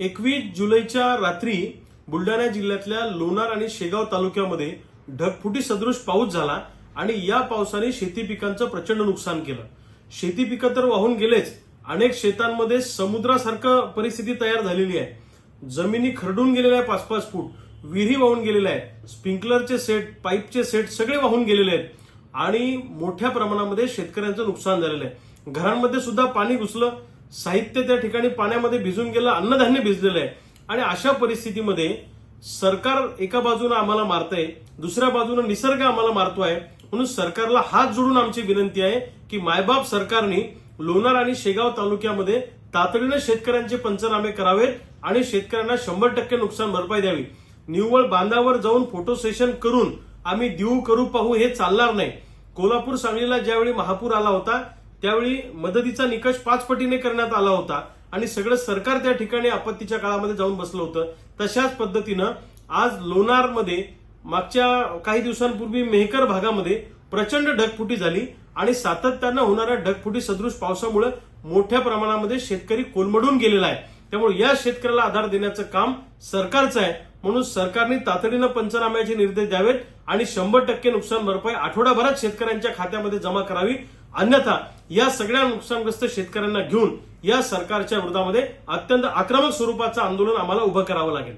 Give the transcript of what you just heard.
एकवीस जुलैच्या रात्री बुलढाणा जिल्ह्यातल्या लोणार आणि शेगाव तालुक्यामध्ये ढगफुटी सदृश पाऊस झाला आणि या पावसाने शेती पिकांचं प्रचंड नुकसान केलं. शेती पिकं तर वाहून गेलेच. अनेक शेतांमध्ये समुद्रासारखं परिस्थिती तयार झालेली आहे. जमिनी खरडून गेलेल्या आहे पाच पाच फूट विहिरी वाहून गेलेल्या आहेत. स्प्रिंकलरचे सेट पाईपचे सेट सगळे वाहून गेलेले आहेत. आणि मोठ्या प्रमाणामध्ये शेतकऱ्यांचं नुकसान झालेलं आहे. घरांमध्ये सुद्धा पाणी घुसलं. साहित्य त्या ठिकाणी पाण्यामध्ये भिजून गेलं अन्नधान्य भिजलेलं आहे. आणि अशा परिस्थितीमध्ये सरकार एका बाजूनं आम्हाला मारतंय दुसऱ्या बाजूनं निसर्ग आम्हाला मारतोय. म्हणून सरकारला हात जोडून आमची विनंती आहे की मायबाप सरकारने लोणार आणि शेगाव तालुक्यामध्ये तातडीनं शेतकऱ्यांचे पंचनामे करावेत आणि शेतकऱ्यांना शंभर टक्के नुकसान भरपाई द्यावी. निव्वळ बांधावर जाऊन फोटो सेशन करून आम्ही देऊ करू पाहू हे चालणार नाही. कोल्हापूर सांगलीला ज्यावेळी महापूर आला होता त्यावेळी मदतीचा निकष पाच पटीने करण्यात आला होता आणि सगळं सरकार त्या ठिकाणी आपत्तीच्या काळामध्ये जाऊन बसलं होतं. तशाच पद्धतीनं आज लोणारमध्ये मागच्या काही दिवसांपूर्वी मेहकर भागामध्ये प्रचंड ढगफुटी झाली आणि सातत्यानं होणाऱ्या ढगफुटी सदृश पावसामुळे मोठ्या प्रमाणामध्ये शेतकरी कोलमडून गेलेला आहे. त्यामुळे या शेतकऱ्याला आधार देण्याचं काम सरकारचं आहे. म्हणून सरकारने तातडीनं पंचनाम्याचे निर्देश द्यावेत आणि शंभर टक्के नुकसान भरपाई आठवडाभरात शेतकऱ्यांच्या खात्यामध्ये जमा करावी. अन्यथा या सगळ्या नुकसानग्रस्त शेतकऱ्यांना घेऊन या सरकारच्या विरोधामध्ये अत्यंत आक्रमक स्वरूपाचं आंदोलन आम्हाला उभं करावं लागेल.